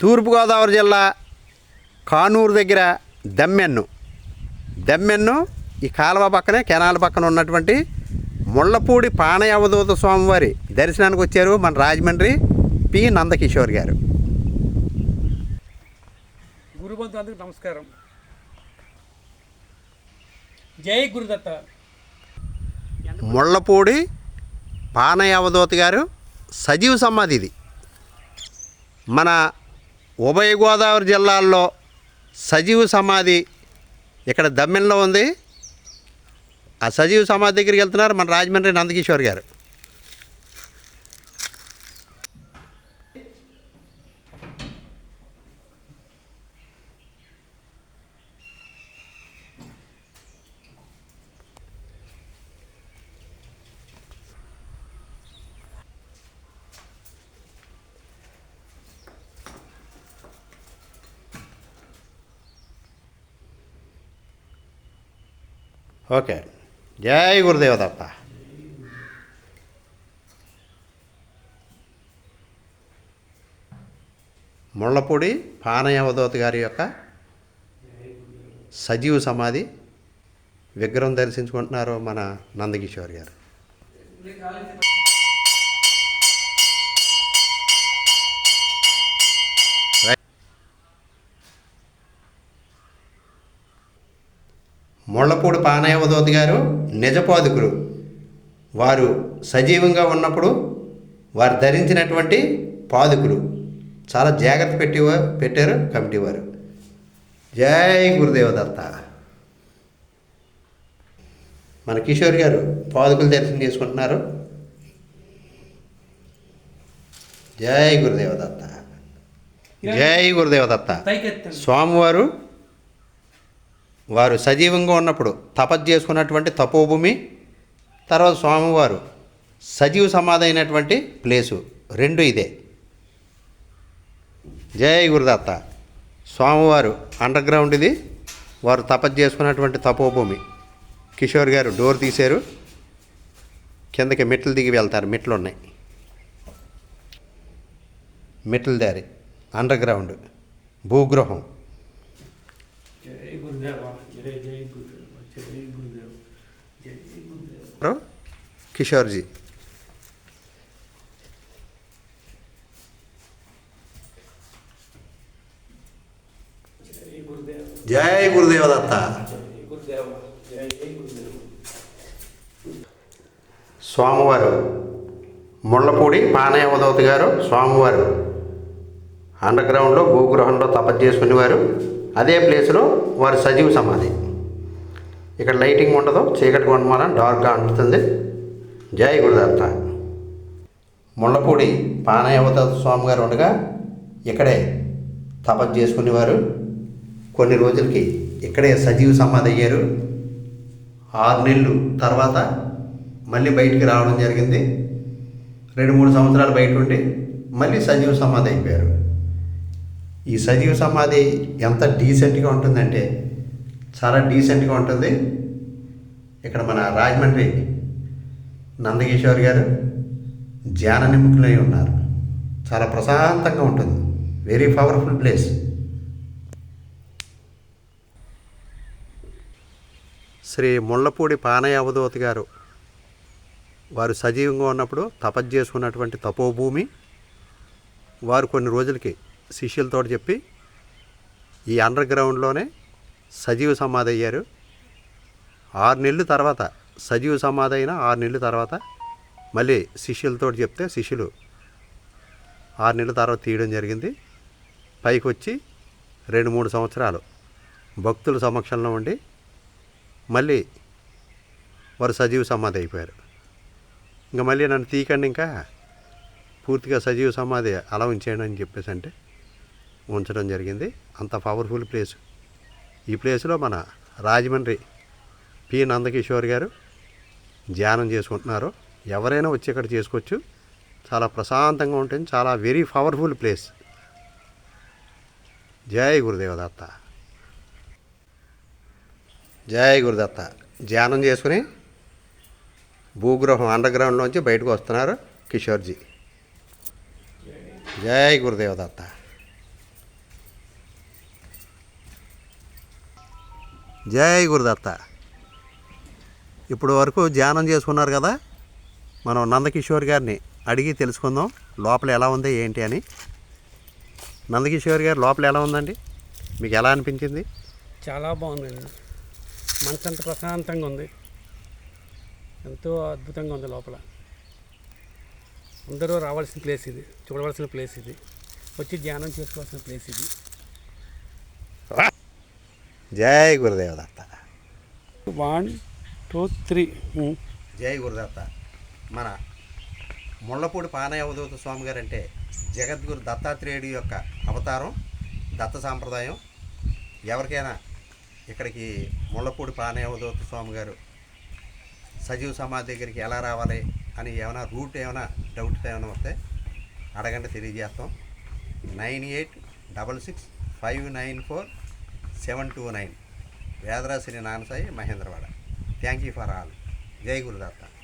తూర్పుగోదావరి జిల్లా కానూరు దగ్గర దమ్మెన్ను. దమ్మెన్ను ఈ కాలువ పక్కనే కెనాల్ పక్కన ఉన్నటువంటి ముళ్ళపూడి పానయ అవధూత స్వామివారి దర్శనానికి వచ్చారు మన రాజమండ్రి పి. నందకిషోర్ గారు. గురుబంధు అందరికి నమస్కారం. జై గురుదత్త. ముళ్ళపూడి పానయ అవధూత గారు సజీవ సమాధి ఇది మన ఉభయ గోదావరి జిల్లాల్లో సజీవ సమాధి ఇక్కడ దమ్మెన్లో ఉంది. ఆ సజీవ సమాధి దగ్గరికి వెళ్తున్నారు మన రాజమండ్రి నందకిషోర్ గారు. ఓకే. జై గురుదేవదప్ప ముళ్ళపూడి పానయ గారి యొక్క సజీవ సమాధి విగ్రహం దర్శించుకుంటున్నారు మన నందకిషోర్ గారు. ముళ్ళపూడి పానయవదోతి గారు నిజపాదుకులు. వారు సజీవంగా ఉన్నప్పుడు వారు ధరించినటువంటి పాదుకులు. చాలా జాగ్రత్త పెట్టి పెట్టారు కమిటీ వారు. జై గురుదేవదత్త మన కిషోర్ గారు పాదుకులు దర్శనం చేసుకుంటున్నారు. జై గురుదేవదత్త జై. గురుదేవదత్త స్వామివారు వారు సజీవంగా ఉన్నప్పుడు తపస్సు చేసుకున్నటువంటి తపోభూమి తర్వాత స్వామివారు సజీవ సమాధి అయినటువంటి ప్లేసు. రెండు ఇదే. జై గురుదత్త. స్వామివారు అండర్ గ్రౌండ్ ఇది. వారు తపస్సు చేసుకున్నటువంటి తపోభూమి. కిషోర్ గారు డోర్ తీశారు. కిందకి మెట్లు దిగి వెళ్తారు. మెట్లు ఉన్నాయి మెట్ల దారి అండర్ గ్రౌండ్ భూగృహం జై గురుదేవ జై జై గురుదేవ జై గురుదేవ జై గురుదేవ ఎవరు? కిషోర్జీ జై గురుదేవ గురుదేవదత్త స్వామివారు ముళ్ళపూడి పానయవదవతి గారు స్వామివారు అండర్గ్రౌండ్లో గ్రౌండ్లో తపస్సు చేసుకునేవారు అదే ప్లేస్లో వారి సజీవ సమాధి. ఇక్కడ లైటింగ్ ఉండదు చీకటి ఉండమని డార్క్గా ఉంటుంది జై గురుదత్త. ముళ్ళపూడి పానయవత స్వామి గారు ఉండగా ఇక్కడే తపస్సు చేసుకునేవారు. కొన్ని రోజులకి ఇక్కడే సజీవ సమాధి అయ్యారు. ఆరు నెలలు తర్వాత మళ్ళీ బయటికి రావడం జరిగింది. రెండు మూడు సంవత్సరాలు బయట ఉండి మళ్ళీ సజీవ సమాధి అయిపోయారు. ఈ సజీవ సమాధి ఎంత డీసెంట్గా ఉంటుందంటే చాలా డీసెంట్గా ఉంటుంది. ఇక్కడ మన రాజమండ్రి నందకిషోర్ గారు ధ్యాన నిముఖులై ఉన్నారు. చాలా ప్రశాంతంగా ఉంటుంది. Very powerful place Shri Mullapudi Panayya అవధూత గారు వారు సజీవంగా ఉన్నప్పుడు తపస్సు చేసుకున్నటువంటి తపోభూమి. వారు కొన్ని రోజులకి శిష్యులతో చెప్పి ఈ అండర్ గ్రౌండ్లోనే సజీవ సమాధి అయ్యారు ఆరు నెలల తర్వాత సజీవ సమాధి అయిన ఆరు నెలల తర్వాత మళ్ళీ శిష్యులతో చెప్తే శిష్యులు ఆరు నెలల తర్వాత తీయడం జరిగింది. పైకి వచ్చి రెండు మూడు సంవత్సరాలు భక్తుల సమక్షంలో ఉండి మళ్ళీ వారు సజీవ సమాధి అయిపోయారు. ఇంకా మళ్ళీ నన్ను తీయకండి ఇంకా పూర్తిగా సజీవ సమాధి అలా ఉంచేయండి అని చెప్పేసి అంటే ఉంచడం జరిగింది. అంత పవర్ఫుల్ ప్లేస్ ఈ ప్లేస్లో మన రాజమండ్రి పి. నందకిషోర్ గారు ధ్యానం చేసుకుంటున్నారు. ఎవరైనా వచ్చి ఇక్కడ చేసుకోవచ్చు. చాలా ప్రశాంతంగా ఉంటుంది. చాలా వెరీ పవర్ఫుల్ ప్లేస్ జై గురుదేవదత్త. జై గురుదత్త. ధ్యానం చేసుకుని భూగ్రహం అండర్ గ్రౌండ్లోంచి బయటకు వస్తున్నారు కిషోర్జీ. జై గురుదేవదత్త. జై గురుదత్త. ఇప్పుడు వరకు ధ్యానం చేసుకున్నారు కదా? మనం నందకిషోర్ గారిని అడిగి తెలుసుకుందాం లోపల ఎలా ఉంది ఏంటి అని. నందకిషోర్ గారు లోపల ఎలా ఉందండి? మీకు ఎలా అనిపించింది? చాలా బాగుందండి. మనసు అంత ప్రశాంతంగా ఉంది. ఎంతో అద్భుతంగా ఉంది లోపల. అందరూ రావాల్సిన ప్లేస్ ఇది చూడవలసిన ప్లేస్ ఇది. వచ్చి ధ్యానం చేసుకోవాల్సిన ప్లేస్ ఇది. జై గురుదేవదత్త వన్ టూ త్రీ జై గురుదత్త మన ముళ్ళపూడి పానయ అవధూత స్వామి గారు అంటే జగద్గురు దత్తాత్రేయుడి యొక్క అవతారం దత్త సాంప్రదాయం. ఎవరికైనా ఇక్కడికి ముళ్ళపూడి పానయ అవధూత స్వామి గారు సజీవ సమాధి దగ్గరికి ఎలా రావాలి అని ఏమైనా రూట్ ఏమైనా డౌట్స్ ఏమైనా వస్తే అడగండి తెలియజేస్తాం. Nine eight double six five nine four seven two nine. Vedarashri Nanasai Mahendravada. Thank you for all. జై గురుదత్త.